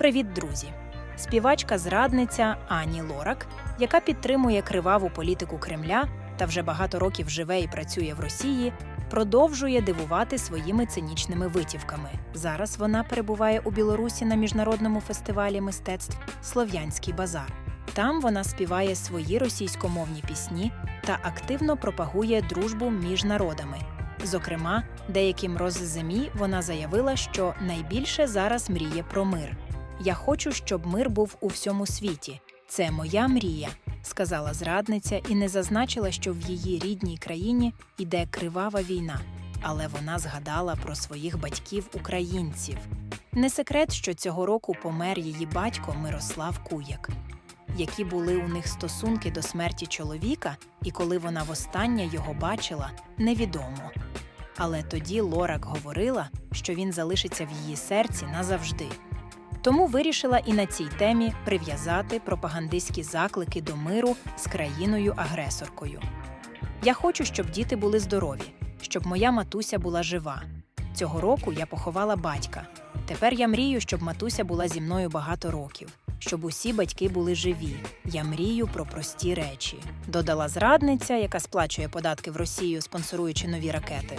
Привіт, друзі! Співачка зрадниця Ані Лорак, яка підтримує криваву політику Кремля та вже багато років живе і працює в Росії, продовжує дивувати своїми цинічними витівками. Зараз вона перебуває у Білорусі на міжнародному фестивалі мистецтв Слов'янський базар. Там вона співає свої російськомовні пісні та активно пропагує дружбу між народами. Зокрема, деяким розземі вона заявила, що найбільше зараз мріє про мир. Я хочу, щоб мир був у всьому світі. Це моя мрія, сказала зрадниця і не зазначила, що в її рідній країні йде кривава війна. Але вона згадала про своїх батьків українців. Не секрет, що цього року помер її батько Мирослав Куяк. Які були у них стосунки до смерті чоловіка, і коли вона востаннє його бачила, невідомо. Але тоді Лорак говорила, що він залишиться в її серці назавжди. Тому вирішила і на цій темі прив'язати пропагандистські заклики до миру з країною-агресоркою. Я хочу, щоб діти були здорові, щоб моя матуся була жива. Цього року я поховала батька. Тепер я мрію, щоб матуся була зі мною багато років, щоб усі батьки були живі. Я мрію про прості речі. Додала зрадниця, яка сплачує податки в Росію, спонсоруючи нові ракети.